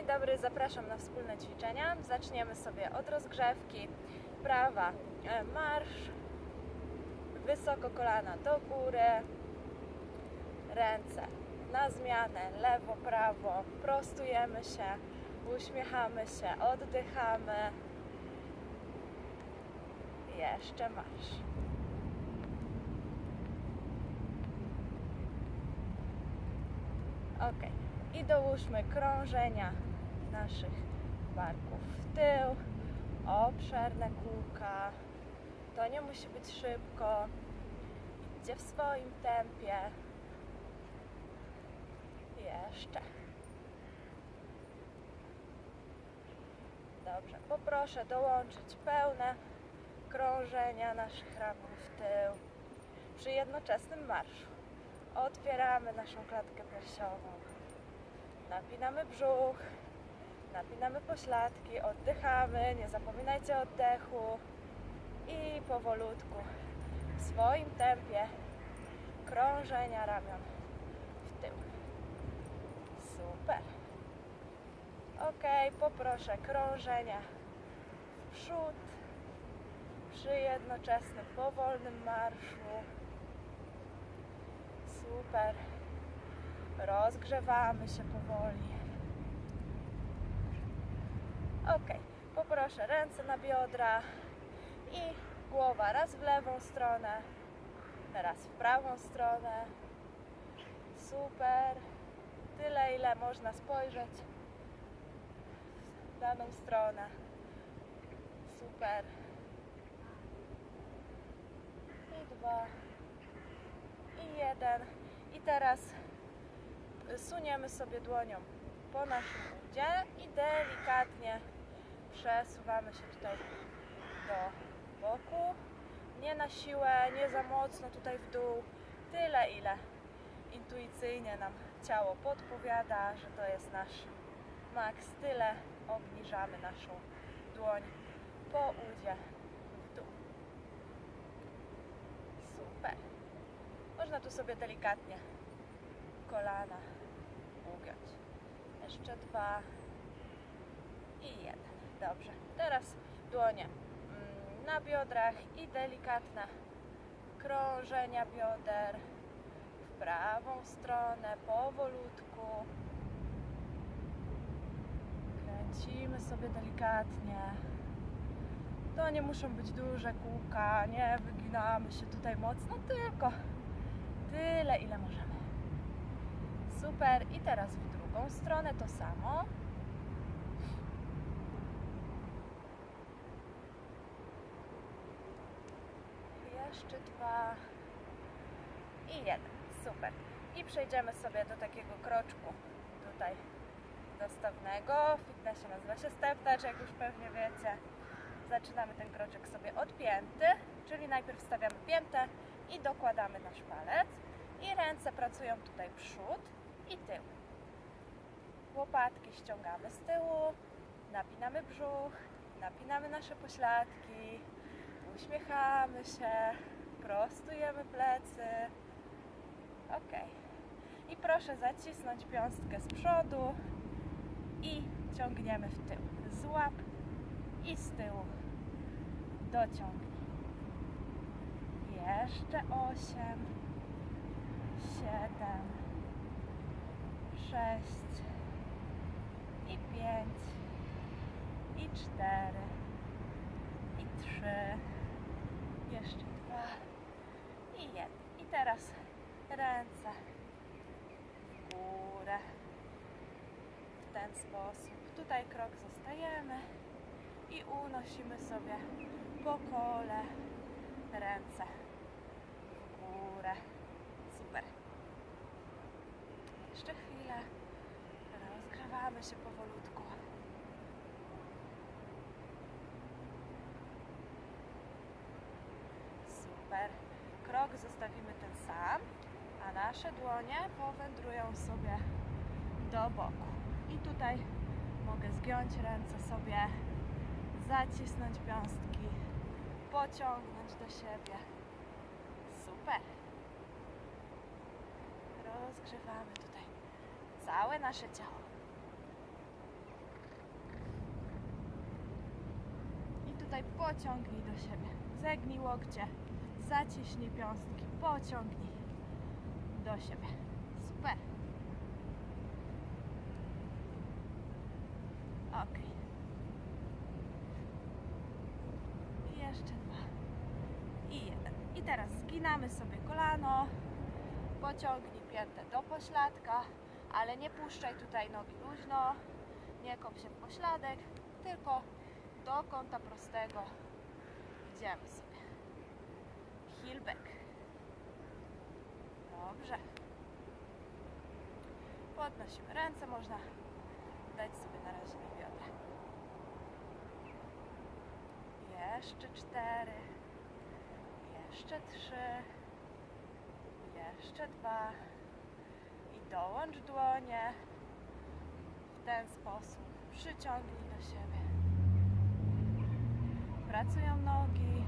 Dzień dobry, zapraszam na wspólne ćwiczenia. Zaczniemy sobie od rozgrzewki. Prawa, e, marsz, wysoko kolana do góry, ręce na zmianę, lewo, prawo, prostujemy się, uśmiechamy się, oddychamy. Jeszcze marsz. Ok. I dołóżmy krążenia naszych barków w tył, obszerne kółka. To nie musi być szybko. Idźcie w swoim tempie. Jeszcze. Dobrze, poproszę dołączyć pełne krążenia naszych ramion w tył przy jednoczesnym marszu. Otwieramy naszą klatkę piersiową. Napinamy brzuch, napinamy pośladki, oddychamy, nie zapominajcie oddechu i powolutku w swoim tempie krążenia ramion w tył. Super. Ok, poproszę krążenia w przód przy jednoczesnym powolnym marszu. Super. Rozgrzewamy się powoli. Ok, poproszę ręce na biodra i głowa raz w lewą stronę, raz w prawą stronę. Super. Tyle, ile można spojrzeć w daną stronę. Super. I dwa. I jeden. I teraz suniemy sobie dłonią po naszym udzie i delikatnie przesuwamy się tutaj do boku. Nie na siłę, nie za mocno tutaj w dół. Tyle, ile intuicyjnie nam ciało podpowiada, że to jest nasz maks. Tyle obniżamy naszą dłoń po udzie w dół. Super. Można tu sobie delikatnie kolana ugiąć. Jeszcze dwa i jeden. Dobrze. Teraz dłonie mm, na biodrach i delikatne krążenia bioder w prawą stronę, powolutku. Kręcimy sobie delikatnie. To nie muszą być duże kółka, nie wyginamy się tutaj mocno, tylko tyle, ile możemy. Super. I teraz w drugą stronę to samo. Jeszcze dwa i jeden. Super. I przejdziemy sobie do takiego kroczku tutaj dostawnego. W fitnessie nazywa się step touch, jak już pewnie wiecie. Zaczynamy ten kroczek sobie od pięty, czyli najpierw stawiamy piętę i dokładamy nasz palec. I ręce pracują tutaj przód i tył. Łopatki ściągamy z tyłu, napinamy brzuch, napinamy nasze pośladki, uśmiechamy się, prostujemy plecy. Ok. I proszę zacisnąć piąstkę z przodu i ciągniemy w tył. Złap i z tyłu dociągnij. Jeszcze osiem, siedem, sześć i pięć i cztery i trzy jeszcze dwa i jeden. I teraz ręce w górę w ten sposób. Tutaj krok zostajemy i unosimy sobie po kole ręce w górę. Super. Jeszcze chwilę. Rozgrzewamy się powolutku. Super. Krok zostawimy ten sam, a nasze dłonie powędrują sobie do boku. I tutaj mogę zgiąć ręce sobie, zacisnąć piąstki, pociągnąć do siebie. Super. Rozgrzewamy tutaj całe nasze ciało. I tutaj pociągnij do siebie. Zegnij łokcie zaciśnij piąstki, pociągnij do siebie. Super. Ok. I jeszcze dwa. I jeden. I teraz zginamy sobie kolano. Pociągnij piętę do pośladka, ale nie puszczaj tutaj nogi luźno. Nie kop się w pośladek, tylko do kąta prostego. Idziemy sobie. Back. Dobrze. Podnosimy ręce, można dać sobie na razie na biodra. Jeszcze cztery. Jeszcze trzy. Jeszcze dwa. I dołącz dłonie. W ten sposób. Przyciągnij do siebie. Pracują nogi,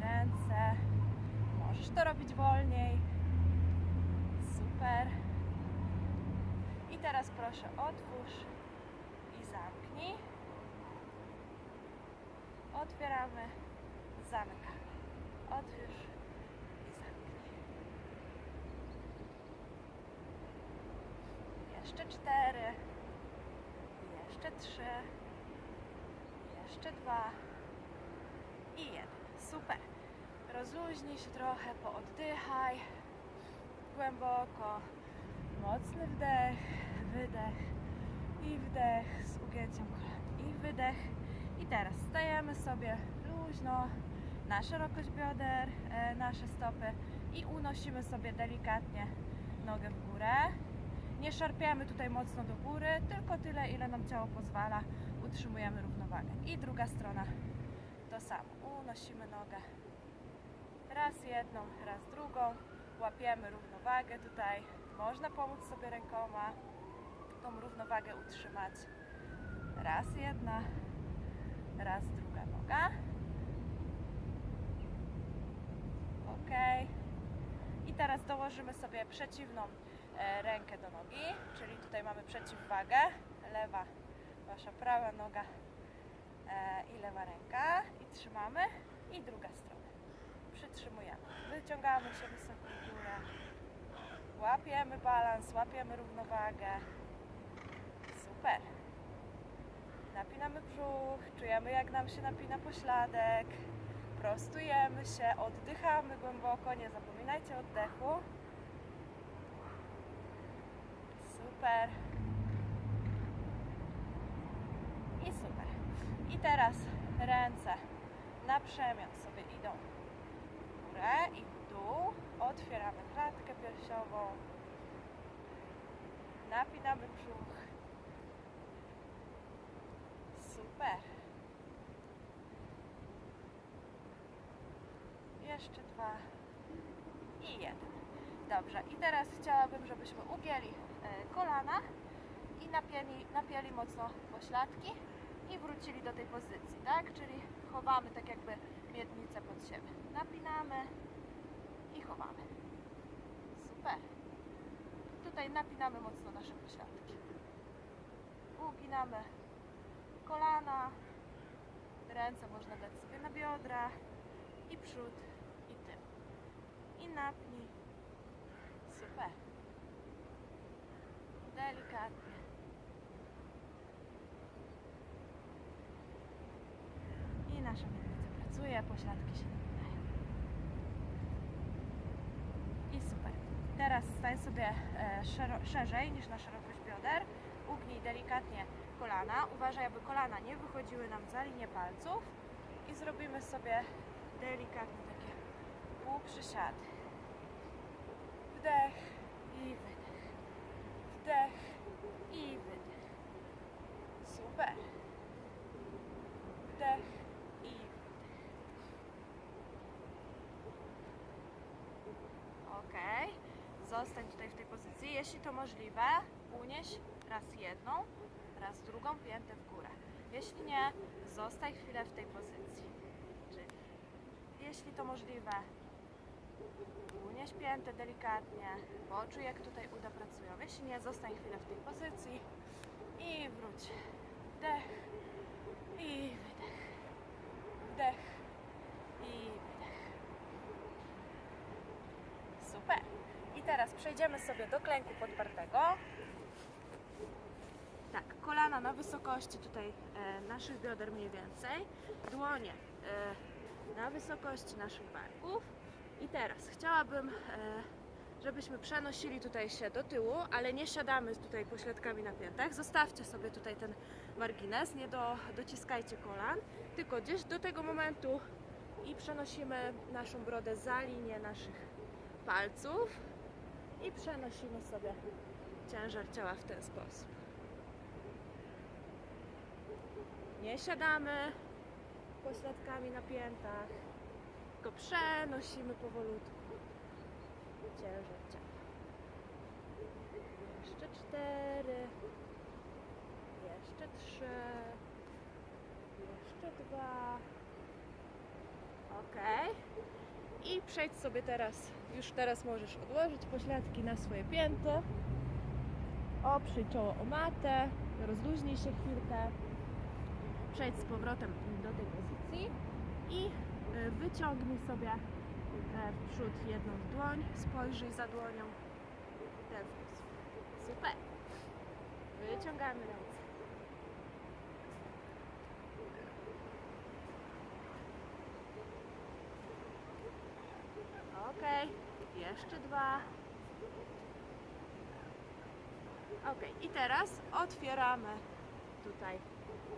ręce. Możesz to robić wolniej. Super. I teraz proszę otwórz i zamknij. Otwieramy, zamykamy. Otwórz i zamknij. Jeszcze cztery. Jeszcze trzy. Jeszcze dwa. I jeden. Super. Rozluźnij się trochę, pooddychaj. Głęboko. Mocny wdech, wydech i wdech z ugięciem kolan. I wydech. I teraz stajemy sobie luźno na szerokość bioder, e, nasze stopy i unosimy sobie delikatnie nogę w górę. Nie szarpiemy tutaj mocno do góry, tylko tyle, ile nam ciało pozwala. Utrzymujemy równowagę. I druga strona to samo. Unosimy nogę. Raz jedną, raz drugą. Łapiemy równowagę tutaj. Można pomóc sobie rękoma tą równowagę utrzymać. Raz jedna, raz druga noga. Ok. I teraz dołożymy sobie przeciwną e, rękę do nogi, czyli tutaj mamy przeciwwagę. Lewa, wasza prawa noga e, i lewa ręka. I trzymamy. I druga strona. Przytrzymujemy. Wyciągamy się wysoko w górę. Łapiemy balans, łapiemy równowagę. Super. Napinamy brzuch, czujemy jak nam się napina pośladek. Prostujemy się, oddychamy głęboko, nie zapominajcie oddechu. Super. I super. I teraz ręce na przemian sobie idą górę i w dół. Otwieramy klatkę piersiową. Napinamy brzuch. Super. Jeszcze dwa i jeden. Dobrze, i teraz chciałabym, żebyśmy ugięli e, kolana i napięli, napięli mocno pośladki i wrócili do tej pozycji, tak? Czyli chowamy tak jakby miednicę pod siebie. Napinamy i chowamy. Super. Tutaj napinamy mocno nasze pośladki. Uginamy kolana, ręce można dać sobie na biodra i przód i tył. I napnij. Super. Delikatnie. I nasza miednica pracuje, pośladki się. I super. Teraz stań sobie e, szerzej niż na szerokość bioder. Ugnij delikatnie kolana. Uważaj, aby kolana nie wychodziły nam za linię palców. I zrobimy sobie delikatne takie półprzysiady. Wdech i wydech. Wdech i wydech. Super. Wdech i wydech. Ok. Zostań tutaj w tej pozycji. Jeśli to możliwe, unieś raz jedną, raz drugą piętę w górę. Jeśli nie, zostań chwilę w tej pozycji. Czyli jeśli to możliwe, unieś piętę delikatnie, poczuj jak tutaj uda pracują. Jeśli nie, zostań chwilę w tej pozycji i wróć. Wdech i wydech. wdech i wydech. Super. I teraz przejdziemy sobie do klęku podpartego. Tak, kolana na wysokości tutaj e, naszych bioder mniej więcej, dłonie e, na wysokości naszych barków. I teraz chciałabym, e, żebyśmy przenosili tutaj się do tyłu, ale nie siadamy tutaj pośladkami na piętach. Zostawcie sobie tutaj ten margines, nie do, dociskajcie kolan, tylko gdzieś do tego momentu i przenosimy naszą brodę za linię naszych palców i przenosimy sobie ciężar ciała w ten sposób. Nie siadamy pośladkami na piętach, tylko przenosimy powolutku ciężar ciała. Jeszcze cztery, jeszcze trzy, jeszcze dwa. Ok. I przejdź sobie teraz, już teraz możesz odłożyć pośladki na swoje pięty. Oprzyj czoło o matę, rozluźnij się chwilkę. Przejdź z powrotem do tej pozycji i y, wyciągnij sobie e, w przód jedną dłoń, spojrzyj za dłonią. Super. Wyciągamy ręce. Ok, jeszcze dwa. Ok, i teraz otwieramy tutaj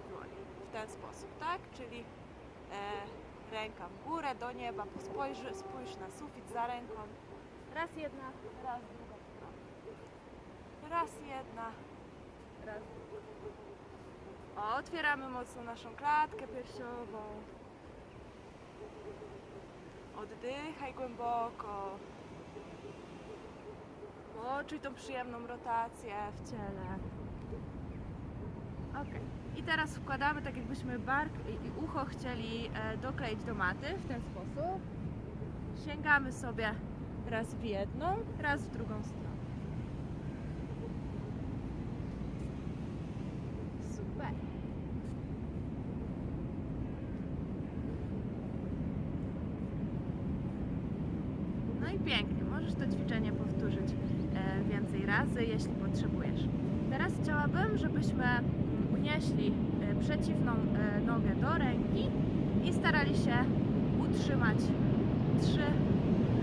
dłoń w ten sposób, tak? Czyli e, ręka w górę, do nieba, spojrz, spójrz na sufit za ręką. Raz jedna, raz druga. Raz jedna, raz druga. Otwieramy mocno naszą klatkę piersiową. Oddychaj głęboko. Poczuj tą przyjemną rotację w ciele. Ok. I teraz wkładamy tak jakbyśmy bark i ucho chcieli e, dokleić do maty w ten sposób. Sięgamy sobie raz w jedną, raz w drugą stronę. Super. No i pięknie, możesz to ćwiczenie powtórzyć e, więcej razy, jeśli potrzebujesz. Teraz chciałabym, żebyśmy unieśli e, przeciwną e, nogę do ręki i starali się utrzymać 3,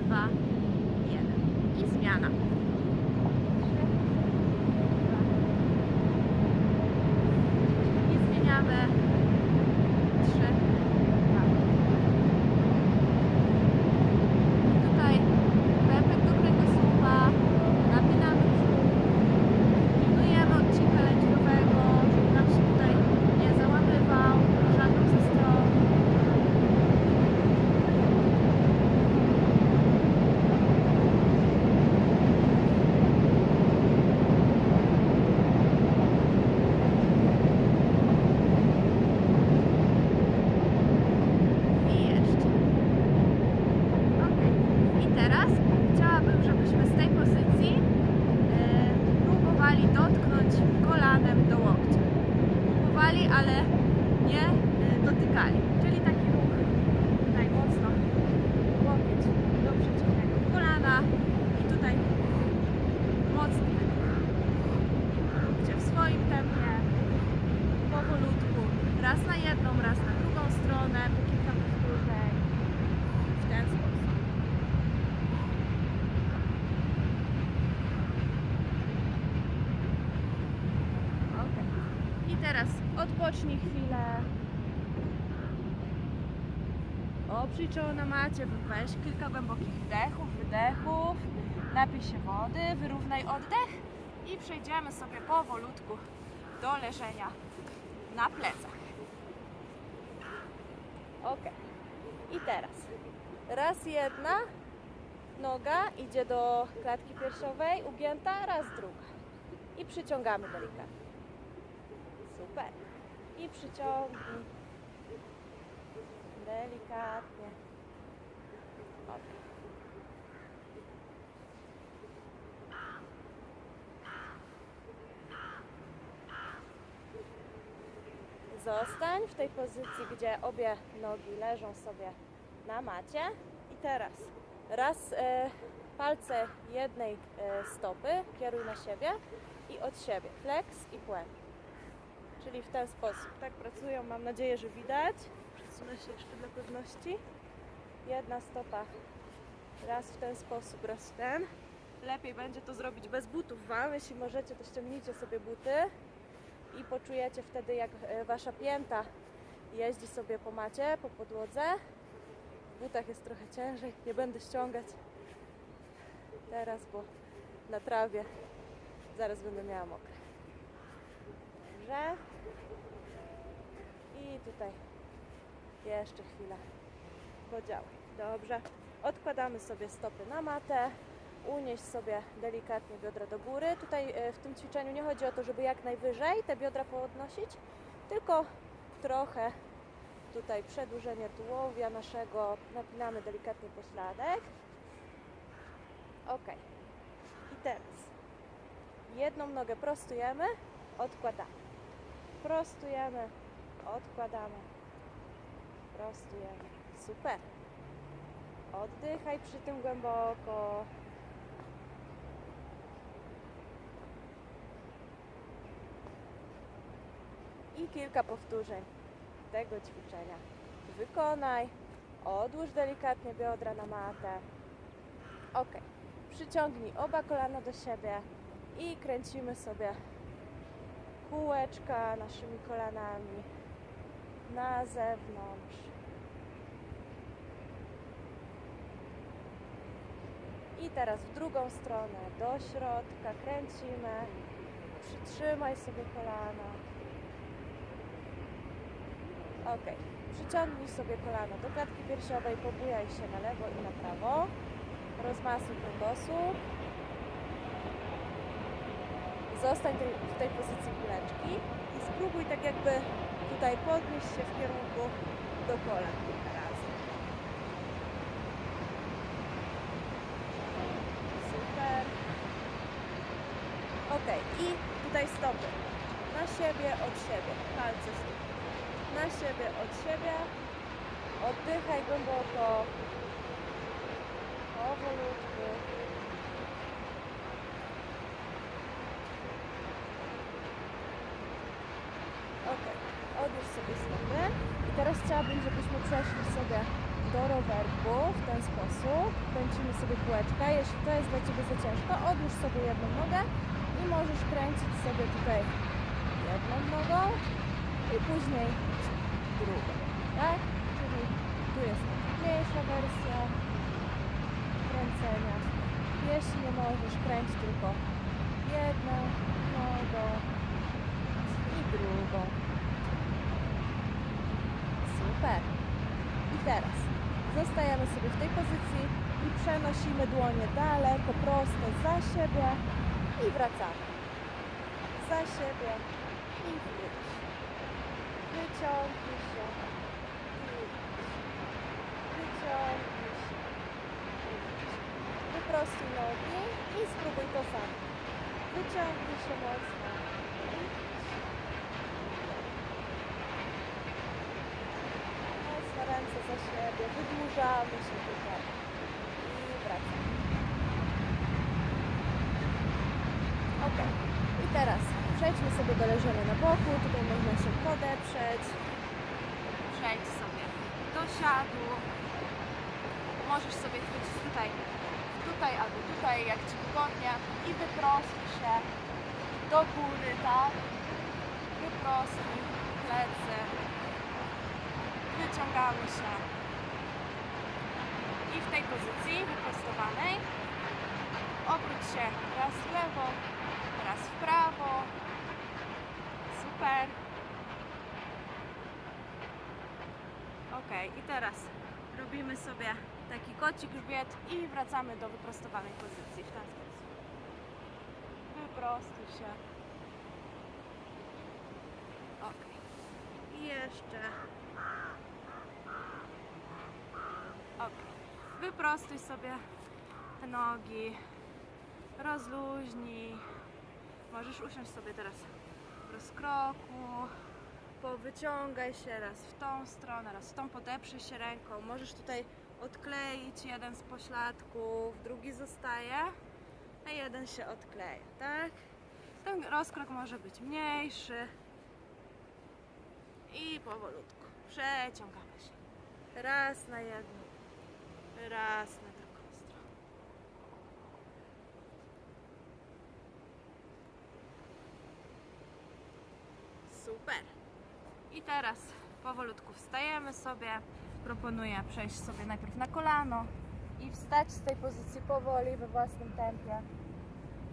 2, 1 i zmiana. I zmieniamy 3, 2, Tutaj pępek do kręgosłupa, napinamy brzuch, pilnujemy odcinka lędźwiowego, żeby nam się tutaj nie załamywał żadną ze stron. I jeszcze. Okej. I teraz chciałabym, żebyśmy z tej pozycji e, próbowali dotknąć kolanem do łokcia. Próbowali, ale nie e, dotykali. Czyli taki ruch tutaj mocno łokieć do przeciwnego kolana i tutaj mocny wydech. Róbcie w swoim tempie, powolutku, raz na jedną, raz na drugą stronę, po kilka powtórzeń w ten sposób. Ok. I teraz odpocznij chwilę. Oprzyj czoło na macie, weź kilka głębokich wdechów, wydechów, napij się wody, wyrównaj oddech i przejdziemy sobie powolutku do leżenia na plecach. Ok. I teraz raz jedna noga idzie do klatki piersiowej, ugięta, raz druga. I przyciągamy delikatnie. Super. I przyciągnij. Delikatnie. Zostań w tej pozycji, gdzie obie nogi leżą sobie na macie. I teraz raz e, palce jednej e, stopy kieruj na siebie i od siebie. Flex i płyn. Czyli w ten sposób. Tak pracują, mam nadzieję, że widać. Przesunę się jeszcze dla pewności. Jedna stopa raz w ten sposób, raz w ten. Lepiej będzie to zrobić bez butów Wam. Jeśli możecie, to ściągnijcie sobie buty i poczujecie wtedy, jak e, Wasza pięta jeździ sobie po macie, po podłodze. W butach jest trochę ciężej. Nie będę ściągać teraz, bo na trawie zaraz będę miała mokre. Dobrze. I tutaj jeszcze chwilę podziałaj. Dobrze. Odkładamy sobie stopy na matę. Unieś sobie delikatnie biodra do góry. Tutaj e, w tym ćwiczeniu nie chodzi o to, żeby jak najwyżej te biodra podnosić, tylko trochę tutaj przedłużenie tułowia naszego. Napinamy delikatnie pośladek. Ok. I teraz jedną nogę prostujemy, odkładamy. Prostujemy, odkładamy. Prostujemy. Super. Oddychaj przy tym głęboko. I kilka powtórzeń tego ćwiczenia. Wykonaj. Odłóż delikatnie biodra na matę. Ok. Przyciągnij oba kolana do siebie i kręcimy sobie kółeczka naszymi kolanami na zewnątrz. I teraz w drugą stronę, do środka, kręcimy. Przytrzymaj sobie kolana. Ok. Przyciągnij sobie kolano do klatki piersiowej, pobujaj się na lewo i na prawo. Rozmasuj kręgosłup. Zostań w tej pozycji kuleczki i spróbuj tak jakby tutaj podnieść się w kierunku do kolan kilka razy. Super. Ok, i tutaj stopy. Na siebie, od siebie. Palce stóp. Na siebie, od siebie. Oddychaj głęboko. Powolutku. Ok, odłóż sobie stopy. I teraz chciałabym, żebyśmy przeszli sobie do rowerku w ten sposób. Kręcimy sobie kółeczka. Jeśli to jest dla Ciebie za ciężko, odłóż sobie jedną nogę i możesz kręcić sobie tutaj jedną nogą później drugą. Tak? Czyli tu jest mniejsza wersja kręcenia. Jeśli nie możesz, kręć tylko jedną nogą i drugą. Super. I teraz zostajemy sobie w tej pozycji i przenosimy dłonie daleko, prosto za siebie i wracamy. Za siebie i wróć. Wyciągnij się. Wyciągnij się. Wyprostuj nogi i spróbuj to samo. Wyciągnij się mocno. Mocno ręce za siebie, wydłużamy się tutaj i wracamy. Ok, i teraz przejdźmy sobie do leżenia na boku, tutaj można się podeprzeć. Przejdź sobie do siadu. Możesz sobie chwycić tutaj, tutaj albo tutaj, jak Ci wygodnie i wyprostuj się do góry, tak? Wyprostuj plecy. Wyciągamy się. I w tej pozycji wyprostowanej obróć się raz w lewo, raz w prawo. Super. Ok, i teraz robimy sobie taki kocik grzbiet i wracamy do wyprostowanej pozycji w ten sposób. Wyprostuj się. Ok. I jeszcze. Ok. Wyprostuj sobie te nogi. Rozluźnij. Możesz usiąść sobie teraz w rozkroku. powyciągaj się raz w tą stronę, raz w tą, podeprzyj się ręką. Możesz tutaj odkleić jeden z pośladków, drugi zostaje, a jeden się odkleja, tak? Ten rozkrok może być mniejszy i powolutku przeciągamy się. Raz na jedną, raz na drugą stronę. Super. I teraz powolutku wstajemy sobie. Proponuję przejść sobie najpierw na kolano i wstać z tej pozycji powoli we własnym tempie.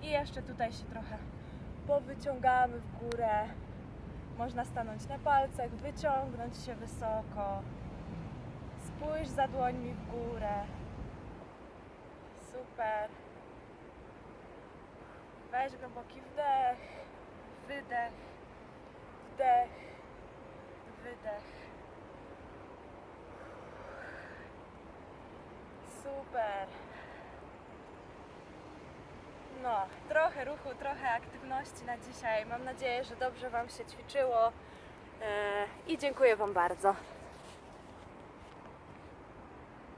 I jeszcze tutaj się trochę powyciągamy w górę. Można stanąć na palcach, wyciągnąć się wysoko. Spójrz za dłońmi w górę. Super. Weź głęboki wdech, wydech, wdech, wydech. Super. No, trochę ruchu, trochę aktywności na dzisiaj. Mam nadzieję, że dobrze Wam się ćwiczyło. E, I dziękuję Wam bardzo.